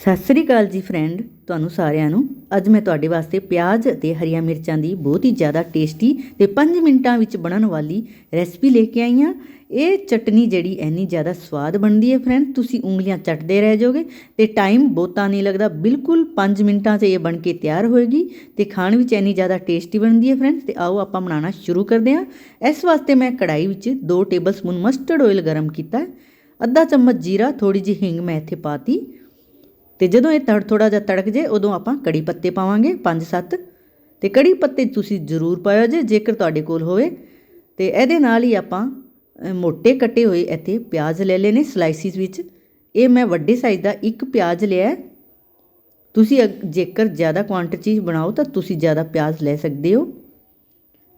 ਸਤਿ ਸ੍ਰੀ ਅਕਾਲ ਜੀ ਫਰੈਂਡ ਤੁਹਾਨੂੰ ਸਾਰਿਆਂ ਨੂੰ। ਅੱਜ ਮੈਂ ਤੁਹਾਡੇ ਵਾਸਤੇ ਪਿਆਜ਼ ਅਤੇ ਹਰੀਆਂ ਮਿਰਚਾਂ ਦੀ ਬਹੁਤ ਹੀ ਜ਼ਿਆਦਾ ਟੇਸਟੀ ਤੇ 5 ਮਿੰਟਾਂ ਵਿੱਚ ਬਣਨ ਵਾਲੀ ਰੈਸਪੀ ਲੈ ਕੇ ਆਈ ਹਾਂ। ਇਹ ਚਟਨੀ ਜਿਹੜੀ ਇੰਨੀ ਜ਼ਿਆਦਾ ਸਵਾਦ ਬਣਦੀ ਹੈ ਫਰੈਂਡ ਤੁਸੀਂ ਉਂਗਲੀਆਂ ਚੱਟਦੇ ਰਹਿ ਜਾਓਗੇ ਤੇ ਟਾਈਮ ਬਹੁਤਾ ਨਹੀਂ ਲੱਗਦਾ। ਬਿਲਕੁਲ 5 ਮਿੰਟਾਂ 'ਚ ਇਹ ਬਣ ਕੇ ਤਿਆਰ ਹੋਏਗੀ ਤੇ ਖਾਣ ਵਿੱਚ ਇੰਨੀ ਜ਼ਿਆਦਾ ਟੇਸਟੀ ਬਣਦੀ ਹੈ ਫਰੈਂਡ ਤੇ ਆਓ ਆਪਾਂ ਬਣਾਉਣਾ ਸ਼ੁਰੂ ਕਰਦੇ ਹਾਂ। ਇਸ ਵਾਸਤੇ ਮੈਂ ਕੜਾਈ ਵਿੱਚ 2 ਟੇਬਲਸਪੂਨ ਮਸਟਰਡ ਆਇਲ ਗਰਮ ਕੀਤਾ। ਅੱਧਾ ਚਮਚ ਜੀਰਾ ਥੋੜੀ ਜਿਹੀ ਹਿੰਗ ਮੈਂ ਇੱਥੇ ਪਾਤੀ ਤੇ ਜਦੋਂ ਇਹ ਤੜ ਥੋੜਾ ਜਿਹਾ ਤੜਕ ਜੇ ਉਦੋਂ ਆਪਾਂ ਕੜੀ ਪੱਤੇ ਪਾਵਾਂਗੇ 5-7 ਤੇ ਕੜੀ ਪੱਤੇ ਤੁਸੀਂ ਜ਼ਰੂਰ ਪਾਇਓ ਜੇ ਜੇਕਰ ਤੁਹਾਡੇ ਕੋਲ ਹੋਵੇ। ਤੇ ਇਹਦੇ ਨਾਲ ਹੀ ਆਪਾਂ ਅ, ਮੋٹے ਕੱਟੇ ਹੋਏ ਇੱਥੇ ਪਿਆਜ਼ ਲੈ ਲਏ ਨੇ ਸਲਾਈਸਿਸ ਵਿੱਚ। ਇਹ ਮੈਂ ਵੱਡੇ ਸਾਈਜ਼ ਦਾ ਇੱਕ ਪਿਆਜ਼ ਲਿਆ। ਤੁਸੀਂ ਅਗ- ਜੇਕਰ ਜ਼ਿਆਦਾ ਕੁਆਂਟੀਟੀ ਬਣਾਓ ਤਾਂ ਤੁਸੀਂ ਜ਼ਿਆਦਾ ਪਿਆਜ਼ ਲੈ ਸਕਦੇ ਹੋ।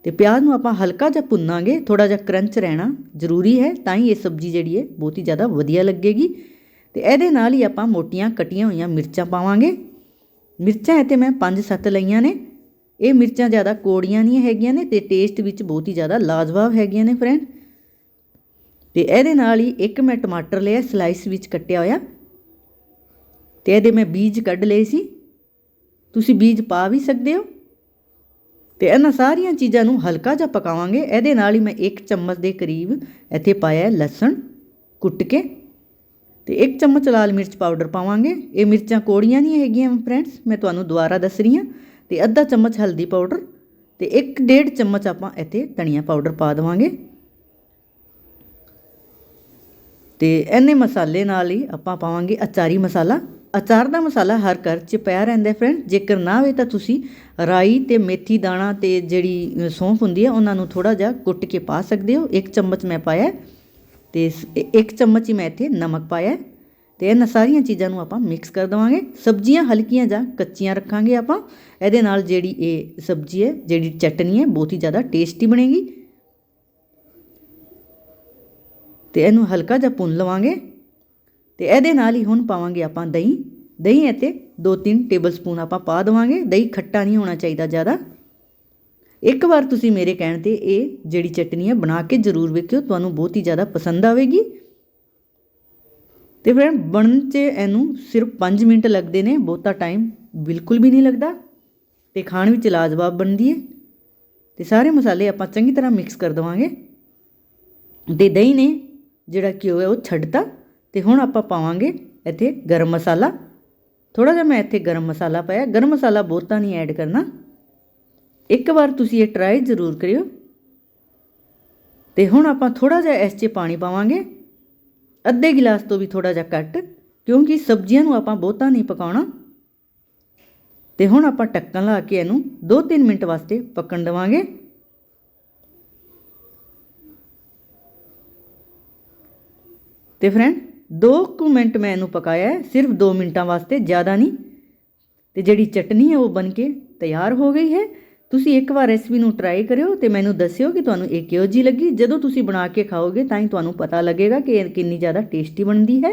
ਤੇ ਪਿਆਜ਼ ਨੂੰ ਆਪਾਂ ਹਲਕਾ ਜਿਹਾ ਭੁੰਨਾਂਗੇ ਥੋੜਾ ਜਿਹਾ ਕਰੰਚ ਰਹਿਣਾ ਜ਼ਰੂਰੀ ਹੈ ਤਾਂ ਹੀ ਇਹ ਸਬਜ਼ੀ ਜਿਹੜੀ ਹੈ ਬਹੁਤ ਹੀ ਜ਼ਿਆਦਾ ਵਧੀਆ ਲੱਗੇਗੀ। ਤੇ ਇਹਦੇ ਨਾਲ ਹੀ ਆਪਾਂ ਮੋਟੀਆਂ ਕਟੀਆਂ ਹੋਈਆਂ ਮਿਰਚਾਂ ਪਾਵਾਂਗੇ। ਮਿਰਚਾਂ ਇੱਥੇ ਮੈਂ 5-7 ਲਈਆਂ ਨੇ। ਇਹ ਮਿਰਚਾਂ ਜ਼ਿਆਦਾ ਕੋੜੀਆਂ ਨਹੀਂ ਹੈਗੀਆਂ ਨੇ ਤੇ ਟੇਸਟ ਵਿੱਚ ਬਹੁਤ ਹੀ ਜ਼ਿਆਦਾ ਲਾਜਵਾਬ ਹੈਗੀਆਂ ਨੇ ਫਰੈਂਡ ਤੇ ਇਹਦੇ ਨਾਲ ਹੀ ਇੱਕ ਮੈਂ ਟਮਾਟਰ ਲਿਆ ਸਲਾਈਸ ਵਿੱਚ ਕੱਟਿਆ ਹੋਇਆ। ਤੇ ਇਹਦੇ ਮੈਂ ਬੀਜ ਕੱਢ ਲਏ ਸੀ। ਤੁਸੀਂ ਬੀਜ ਪਾ ਵੀ ਸਕਦੇ ਹੋ। ਤੇ ਇਹਨਾਂ ਸਾਰੀਆਂ ਚੀਜ਼ਾਂ ਨੂੰ ਹਲਕਾ ਜਿਹਾ ਪਕਾਵਾਂਗੇ। ਇਹਦੇ ਨਾਲ ਹੀ ਮੈਂ ਇੱਕ ਚਮਚ ਦੇ ਕਰੀਬ ਇੱਥੇ ਪਾਇਆ ਲਸਣ ਕੁੱਟ ਕੇ। ਤੇ ਇੱਕ ਚਮਚ ਲਾਲ ਮਿਰਚ ਪਾਊਡਰ ਪਾਵਾਂਗੇ। ਇਹ ਮਿਰਚਾਂ ਕੋੜੀਆਂ ਨਹੀਂ ਹੈਗੀਆਂ ਫਰੈਂਡਸ ਮੈਂ ਤੁਹਾਨੂੰ ਦੁਬਾਰਾ ਦੱਸ ਰਹੀ ਹਾਂ। ਤੇ ਅੱਧਾ ਚਮਚ ਹਲਦੀ ਪਾਊਡਰ ਤੇ 1.5 ਚਮਚ ਆਪਾਂ ਇੱਥੇ ਧਨੀਆ ਪਾਊਡਰ ਪਾ ਦੇਵਾਂਗੇ। ਤੇ ਇਹਨੇ ਮਸਾਲੇ ਨਾਲ ਹੀ ਆਪਾਂ ਪਾਵਾਂਗੇ ਅਚਾਰੀ ਮਸਾਲਾ। ਅਚਾਰ ਦਾ ਮਸਾਲਾ ਹਰ ਘਰ 'ਚ ਪਿਆ ਰਹਿੰਦਾ ਫਰੈਂਡ ਜੇਕਰ ਨਾ ਹੋਵੇ ਤਾਂ ਤੁਸੀਂ ਰਾਈ ਤੇ ਮੇਥੀ ਦਾਣਾ ਤੇ ਜਿਹੜੀ ਅ, ਸੌਂਫ ਹੁੰਦੀ ਹੈ ਉਹਨਾਂ ਨੂੰ ਥੋੜਾ ਜਿਹਾ ਕੁੱਟ ਕੇ ਪਾ ਸਕਦੇ ਹੋ। ਇੱਕ ਚਮਚ ਮੈਂ ਪਾਇਆ। ਤੇ ਇੱਕ ਚਮਚ ਹੀ ਮੈਂ ਇੱਥੇ ਨਮਕ ਪਾਇਆ ਹੈ। ਤੇ ਇਹਨਾਂ ਸਾਰੀਆਂ ਚੀਜ਼ਾਂ ਨੂੰ ਆਪਾਂ ਮਿਕਸ ਕਰ ਦੇਵਾਂਗੇ। ਸਬਜ਼ੀਆਂ ਹਲਕੀਆਂ ਜਾਂ ਕੱਚੀਆਂ ਰੱਖਾਂਗੇ ਆਪਾਂ। ਇਹਦੇ ਨਾਲ ਜਿਹੜੀ ਇਹ ਸਬਜ਼ੀ ਹੈ, ਜਿਹੜੀ ਚਟਨੀ ਹੈ, ਬਹੁਤ ਹੀ ਜ਼ਿਆਦਾ ਟੇਸਟੀ ਬਣੇਗੀ। ਤੇ ਇਹਨੂੰ ਹਲਕਾ ਜਿਹਾ ਭੁੰਨ ਲਵਾਂਗੇ। ਤੇ ਇਹਦੇ ਨਾਲ ਹੀ ਹੁਣ ਪਾਵਾਂਗੇ ਆਪਾਂ ਦਹੀਂ। ਦਹੀਂ ਇੱਥੇ 2-3 ਟੇਬਲਸਪੂਨ ਆਪਾਂ ਪਾ ਦੇਵਾਂਗੇ। ਦਹੀਂ ਖੱਟਾ ਨਹੀਂ ਹੋਣਾ ਚਾਹੀਦਾ ਜ਼ਿਆਦਾ। ਇੱਕ ਵਾਰ ਤੁਸੀਂ ਮੇਰੇ ਕਹਿਣ ਤੇ ਇਹ ਜਿਹੜੀ ਚਟਨੀ ਹੈ ਬਣਾ ਕੇ ਜ਼ਰੂਰ ਵੇਖਿਓ, ਤੁਹਾਨੂੰ ਬਹੁਤ ਹੀ ਜ਼ਿਆਦਾ ਪਸੰਦ ਆਵੇਗੀ। ਤੇ ਫਿਰ ਬਣਨ 'ਚ ਇਹਨੂੰ ਸਿਰਫ 5 ਮਿੰਟ ਲੱਗਦੇ ਨੇ, ਬਹੁਤਾ ਟਾਈਮ ਬਿਲਕੁਲ ਵੀ ਨਹੀਂ ਲੱਗਦਾ ਤੇ ਖਾਣ ਵਿੱਚ ਲਾਜਵਾਬ ਬਣਦੀ ਹੈ। ਤੇ ਸਾਰੇ ਮਸਾਲੇ ਆਪਾਂ ਚੰਗੀ ਤਰ੍ਹਾਂ ਮਿਕਸ ਕਰ ਦੇਵਾਂਗੇ। ਤੇ ਦਹੀਂ ਨੇ ਜਿਹੜਾ ਘਿਓ ਹੈ, ਉਹ ਛੱਡਤਾ ਤੇ ਹੁਣ ਆਪਾਂ ਪਾਵਾਂਗੇ ਇੱਥੇ ਗਰਮ ਮਸਾਲਾ। ਥੋੜਾ ਜਿਹਾ ਮੈਂ ਇੱਥੇ ਗਰਮ ਮਸਾਲਾ ਪਾਇਆ। ਗਰਮ ਮਸਾਲਾ ਬਹੁਤਾ ਨਹੀਂ ਐਡ ਕਰਨਾ। ਇੱਕ ਵਾਰ ਤੁਸੀਂ ਇਹ ਟਰਾਈ ਜ਼ਰੂਰ ਕਰਿਓ। ਤੇ ਹੁਣ ਆਪਾਂ ਥੋੜਾ ਜਿਹਾ ਇਸ 'ਚ ਪਾਣੀ ਪਾਵਾਂਗੇ। ਅੱਧੇ ਗਿਲਾਸ ਤੋਂ ਵੀ ਥੋੜਾ ਜਿਹਾ ਘੱਟ, ਕਿਉਂਕਿ ਸਬਜ਼ੀਆਂ ਨੂੰ ਆਪਾਂ ਬਹੁਤਾ ਨਹੀਂ ਪਕਾਉਣਾ। ਤੇ ਹੁਣ ਆਪਾਂ ਢੱਕਣ ਲਾ ਕੇ ਇਹਨੂੰ 2-3 ਮਿੰਟ ਵਾਸਤੇ ਪੱਕਣ ਦੇਵਾਂਗੇ। ਤੇ ਫਰੈਂਡ 2 ਕੁ ਮਿੰਟ ਮੈਂ ਇਹਨੂੰ ਪਕਾਇਆ ਹੈ, ਸਿਰਫ 2 ਮਿੰਟਾਂ ਵਾਸਤੇ, ਜ਼ਿਆਦਾ ਨਹੀਂ। ਤੇ ਜਿਹੜੀ ਚਟਨੀ ਹੈ ਉਹ ਬਣ ਕੇ ਤਿਆਰ ਹੋ ਗਈ ਹੈ। ਤੁਸੀਂ ਇੱਕ ਵਾਰ ਰੈਸਪੀ ਨੂੰ ਟਰਾਈ ਕਰਿਓ ਤੇ ਮੈਨੂੰ ਦੱਸਿਓ ਕਿ ਤੁਹਾਨੂੰ ਇਹ ਕਿਹੋ ਜੀ ਲੱਗੀ। ਜਦੋਂ ਤੁਸੀਂ ਬਣਾ ਕੇ ਖਾਓਗੇ ਤਾਂ ਹੀ ਤੁਹਾਨੂੰ ਪਤਾ ਲੱਗੇਗਾ ਕਿ ਇਹ ਕਿੰਨੀ ਜ਼ਿਆਦਾ ਟੇਸਟੀ ਬਣਦੀ ਹੈ।